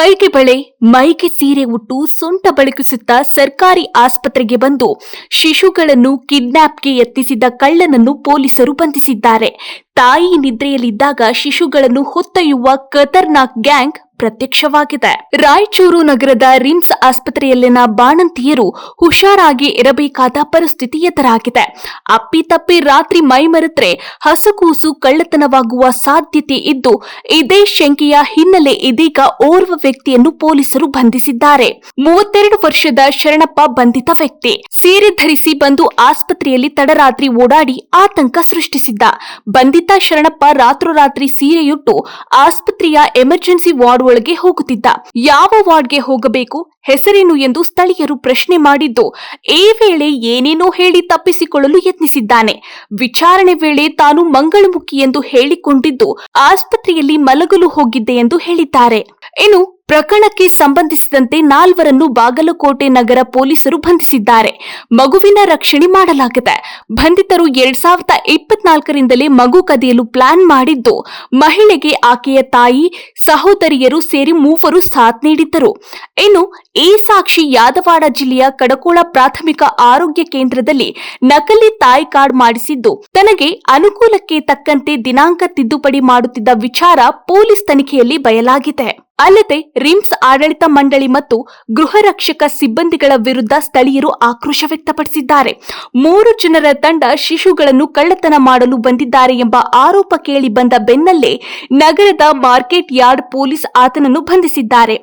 ಕೈಗೆ ಬಳೆ, ಮೈಗೆ ಸೀರೆ ಉಟ್ಟು ಸೊಂಟ ಬಳಕಿಸುತ್ತಾ ಸರ್ಕಾರಿ ಆಸ್ಪತ್ರೆಗೆ ಬಂದು ಶಿಶುಗಳನ್ನು ಕಿಡ್ನಾಪ್ಗೆ ಯತ್ನಿಸಿದ ಕಳ್ಳನನ್ನು ಪೊಲೀಸರು ಬಂಧಿಸಿದ್ದಾರೆ. ತಾಯಿ ನಿದ್ರೆಯಲ್ಲಿದ್ದಾಗ ಶಿಶುಗಳನ್ನು ಹೊತ್ತೊಯ್ಯುವ ಖತರ್ನಾಕ್ ಗ್ಯಾಂಗ್ ಪ್ರತ್ಯಕ್ಷವಾಗಿದೆ. ರಾಯಚೂರು ನಗರದ ರಿಮ್ಸ್ ಆಸ್ಪತ್ರೆಯಲ್ಲಿನ ಬಾಣಂತಿಯರು ಹುಷಾರಾಗಿ ಇರಬೇಕಾದ ಪರಿಸ್ಥಿತಿ ಎದುರಾಗಿದೆ. ಅಪ್ಪಿತಪ್ಪಿ ರಾತ್ರಿ ಮೈಮರೆತ್ರೆ ಹಸುಕೂಸು ಕಳ್ಳತನವಾಗುವ ಸಾಧ್ಯತೆ ಇದ್ದು, ಇದೇ ಶಂಕೆಯ ಹಿನ್ನೆಲೆ ಇದೀಗ ಓರ್ವ ವ್ಯಕ್ತಿಯನ್ನು ಪೊಲೀಸರು ಬಂಧಿಸಿದ್ದಾರೆ. ಮೂವತ್ತೆರಡು ವರ್ಷದ ಶರಣಪ್ಪ ಬಂಧಿತ ವ್ಯಕ್ತಿ. ಸೀರೆ ಧರಿಸಿ ಬಂದು ಆಸ್ಪತ್ರೆಯಲ್ಲಿ ತಡರಾತ್ರಿ ಓಡಾಡಿ ಆತಂಕ ಸೃಷ್ಟಿಸಿದ್ದ. ಬಂಧಿತ ಶರಣಪ್ಪ ರಾತ್ರೋರಾತ್ರಿ ಸೀರೆಯುಟ್ಟು ಆಸ್ಪತ್ರೆಯ ಎಮರ್ಜೆನ್ಸಿ ವಾರ್ಡ್ ಒಳಗೆ ಹೋಗುತ್ತಿದ್ದ. ಯಾವ ವಾರ್ಡ್ಗೆ ಹೋಗಬೇಕು? ಹೆಸರೇನು ಎಂದು ಸ್ಥಳೀಯರು ಪ್ರಶ್ನೆ ಮಾಡಿದ್ದು. ಈ ವೇಳೆ ಏನೇನೋ ಹೇಳಿ ತಪ್ಪಿಸಿಕೊಳ್ಳಲು ಯತ್ನಿಸಿದ್ದಾನೆ. ವಿಚಾರಣೆ ವೇಳೆ ತಾನು ಮಂಗಳಮುಖಿ ಎಂದು ಹೇಳಿಕೊಂಡಿದ್ದು, ಆಸ್ಪತ್ರೆಯಲ್ಲಿ ಮಲಗಲು ಹೋಗಿದ್ದೆ ಎಂದು ಹೇಳಿದ್ದಾರೆ. ಇನ್ನು ಪ್ರಕರಣಕ್ಕೆ ಸಂಬಂಧಿಸಿದಂತೆ ನಾಲ್ವರನ್ನು ಬಾಗಲಕೋಟೆ ನಗರ ಪೊಲೀಸರು ಬಂಧಿಸಿದ್ದಾರೆ. ಮಗುವಿನ ರಕ್ಷಣೆ ಮಾಡಲಾಗಿದೆ. ಬಂಧಿತರು ಎರಡ್ ಸಾವಿರದ ಇಪ್ಪತ್ನಾಲ್ಕರಿಂದಲೇ ಮಗು ಕದಿಯಲು ಪ್ಲಾನ್ ಮಾಡಿದ್ದು. ಮಹಿಳೆಗೆ ಆಕೆಯ ತಾಯಿ, ಸಹೋದರಿಯರು ಸೇರಿ ಮೂವರು ಸಾಥ್ ನೀಡಿದ್ದರು. ಇನ್ನು ಈ ಸಾಕ್ಷಿ ಯಾದವಾಡ ಜಿಲ್ಲೆಯ ಕಡಕೋಳ ಪ್ರಾಥಮಿಕ ಆರೋಗ್ಯ ಕೇಂದ್ರದಲ್ಲಿ ನಕಲಿ ತಾಯಿ ಕಾರ್ಡ್ ಮಾಡಿಸಿದ್ದು. ತನಗೆ ಅನುಕೂಲಕ್ಕೆ ತಕ್ಕಂತೆ ದಿನಾಂಕ ತಿದ್ದುಪಡಿ ಮಾಡುತ್ತಿದ್ದ ವಿಚಾರ ಪೊಲೀಸ್ ತನಿಖೆಯಲ್ಲಿ ಬಯಲಾಗಿದೆ. ಅಲ್ಲದೆ ರಿಮ್ಸ್ ಆಡಳಿತ ಮಂಡಳಿ ಮತ್ತು ಗೃಹ ರಕ್ಷಕ ಸಿಬ್ಬಂದಿಗಳ ವಿರುದ್ಧ ಸ್ಥಳೀಯರು ಆಕ್ರೋಶ ವ್ಯಕ್ತಪಡಿಸಿದ್ದಾರೆ. ಮೂರು ಜನರ ತಂಡ ಶಿಶುಗಳನ್ನು ಕಳ್ಳತನ ಮಾಡಲು ಬಂದಿದ್ದಾರೆ ಎಂಬ ಆರೋಪ ಕೇಳಿ ಬಂದ ಬೆನ್ನಲ್ಲೇ ನಗರದ ಮಾರ್ಕೆಟ್ ಯಾರ್ಡ್ ಪೊಲೀಸ್ ಆತನನ್ನು ಬಂಧಿಸಿದ್ದಾರೆ.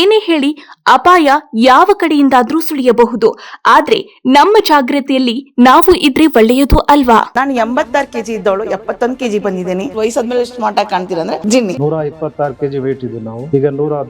ಏನೇ ಹೇಳಿ ಅಪಾಯ ಯಾವ ಕಡೆಯಿಂದಾದರೂ ಸುಳಿಯಬಹುದು. ಆದ್ರೆ ನಮ್ಮ ಜಾಗ್ರತೆಯಲ್ಲಿ ನಾವು ಇದ್ರೆ ಒಳ್ಳೆಯದು ಅಲ್ವಾ? ನಾನು ಎಂಬತ್ತಾರು ಕೆಜಿ ಇದ್ದವಳು ಎಪ್ಪತ್ತೊಂದು ಕೆಜಿ ಬಂದಿದ್ದೀನಿ. ವಯಸ್ಸಾದ್ಮೇಲೆ ಸ್ಮಾರ್ಟ್ ಆಗಿ ಕಾಣ್ತೀರಾ ಅಂದ್ರೆ ಜಿನ್ನಿ. ನೂರ ಇಪ್ಪತ್ತಾರು ಕೆಜಿ ವೇಟ್ ಇದೆ ನಾವು. ಈಗ ನೂರ